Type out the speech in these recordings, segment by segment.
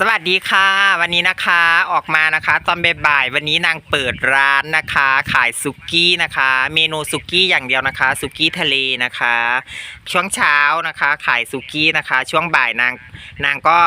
สวัสดีค่ะ วันนี้นะคะออกมานะคะ ตอนบ่ายๆวันนี้นางเปิดร้านนะคะ ขายซุกี้นะคะ เมนูซุกี้อย่างเดียวนะคะซุกี้ทะเลนะคะ ช่วงเช้านะคะ ขายซุกี้นะคะ ช่วงบ่ายนางนางก็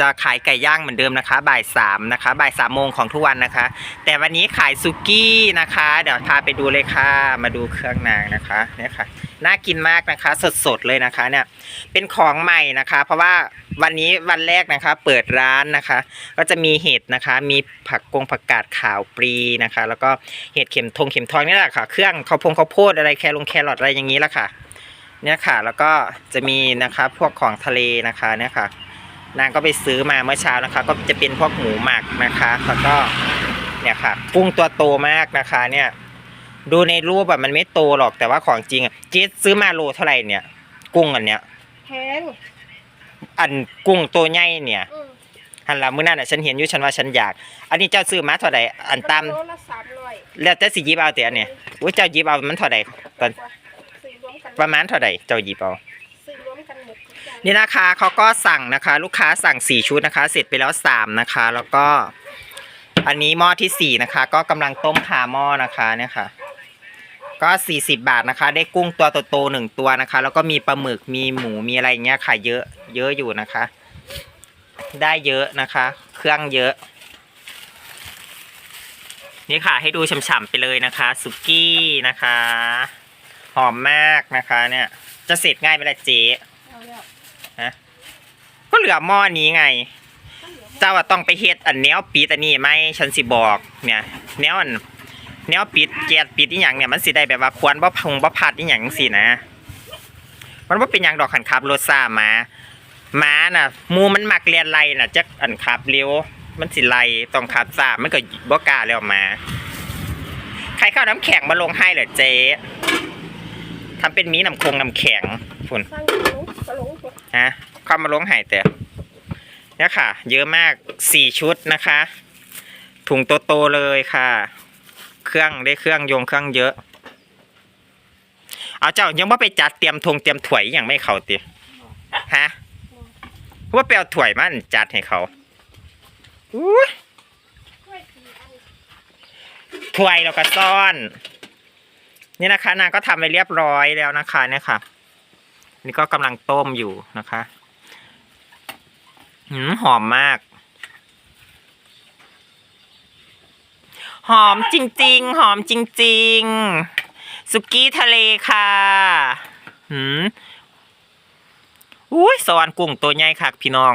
จะขายไก่ย่างเหมือนเดิมนะคะ บ่ายสามนะคะบ่ายสามโมงของทุกวันนะคะ แต่วันนี้ขายซุกี้นะคะ เดี๋ยวพาไปดูเลยค่ะ มาดูเครื่องนางนะคะเนี่ยค่ะน่ากินมากนะคะ สดๆเลยนะคะเนี่ยเป็นของใหม่นะคะ เพราะว่าวันนี้วันแรกนะคะ เปิดร้านนะคะ ก็จะมีเห็ดนะคะ มีผักกงผักกาดขาวปรีนะคะ แล้วก็เห็ดเข็มทงเข็มทองนี่แหละค่ะ เครื่องข้าวโพงข้าวโพดอะไรแคลงแครอทอะไรอย่างนี้ละค่ะเนี่ยค่ะ แล้วก็จะมีนะคะพวกของทะเลนะคะเนี่ยค่ะ นางก็ไปซื้อมาเมื่อเช้านะคะ ก็จะเป็นพวกหมูหมักนะคะแล้วก็เนี่ยค่ะกุ้งตัวโตมากนะคะเนี่ย ดูในรูปแบบมันไม่โตหรอกแต่ว่าของจริงอะเจ๊ซื้อมาโลเท่าไหร่เนี่ย กุ้งอันเนี้ยแพงอันกุ้งตัวใหญ่เนี่ยอืมหันละมื้อนั้นน่ะฉันเห็นอยู่ฉันว่าฉันอยาก อันนี้เจ้าซื้อมาเท่าใดอันตาม โลละสามร้อยแล้วแต่สิหยิบเอาแต่อันเนี่ยอุ้ยเจ้าหยิบเอามันเท่าใดตอนซื้อรวมกันประมาณเท่าใดเจ้าหยิบเอา นี่นะคะเขาก็สั่งนะคะ ลูกค้าสั่งสี่ชุดนะคะ เสร็จไปแล้วสามนะคะ แล้วก็อันนี้หม้อที่สี่นะคะ ก็กำลังต้มคาหม้อนะคะเนี่ยค่ะ ก็สี่สิบบาทนะคะ ได้กุ้งตัวโตๆหนึ่งตัวนะคะ แล้วก็มีปลาหมึกมีหมูมีอะไรอย่างเงี้ยค่ะ เยอะเยอะอยู่นะคะ ได้เยอะนะคะ เครื่องเยอะนี่ค่ะให้ดูฉ่ำๆไปเลยนะคะสุกี้นะคะ หอมมากนะคะ เนี่ย จะเสร็จง่ายไหมล่ะเจ๊ ก็เหลือหม้อนี้ไง เจ้าต้องไปเฮ็ดอันแนวปิดอันนี้ไหมฉันสิบอก เนี่ย แนวอันแนวปิดแกดปิดอีหยังเนี่ยมันสิได้แบบว่าควรบ่พงบ่พัดอีหยังสินะ มันบ่เป็นหยังดอกขันขับรถซ่ามาม้าน่ะมูมันมักเรียนไล่น่ะจักอันขับเร็ว มันสิไล่ต้องขับซ่ามันก็บ่กล้าแล้วมา ใครเข้าน้ำแข็งมาลงให้เหรอเจ๊ทำเป็นมีน้ำคงน้ำแข็งฝุ่นสร้างกระหลงกระหลงตัวะเข้ามาล้งหายแต่เนี่ยค่ะ เยอะมากสี่ชุดนะคะ ถุงโตๆเลยค่ะ เครื่องได้เครื่องโยงเครื่องเยอะ เอาเจ้ายังว่าไปจัดเตรียมธงเตรียมถ้วยอย่างไม่เขาติฮะว่าไปเอาถ้วยมันจัดให้เขาอุ้ยช่วยทีอันถ้วยเราก็ซ่อน นี่นะคะนางก็ทำไปเรียบร้อยแล้วนะคะเนี่ยค่ะ นี่ก็กำลังต้มอยู่นะคะหืมหอมมาก หอมจริง ๆ หอมจริง ๆ สุกี้ทะเลค่ะหืมอุ้ยสวรรค์กุ้งตัวใหญ่ค่ะพี่น้อง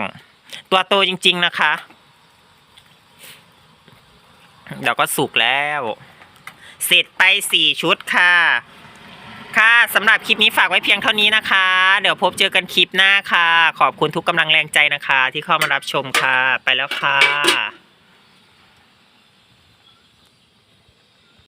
ตัวโตจริง ๆ นะคะเดี๋ยวก็สุกแล้ว เสร็จไปสี่ชุดค่ะค่ะ สำหรับคลิปนี้ฝากไว้เพียงเท่านี้นะคะ เดี๋ยวพบเจอกันคลิปหน้าค่ะ ขอบคุณทุกกำลังแรงใจนะคะ ที่เข้ามารับชมค่ะ ไปแล้วค่ะ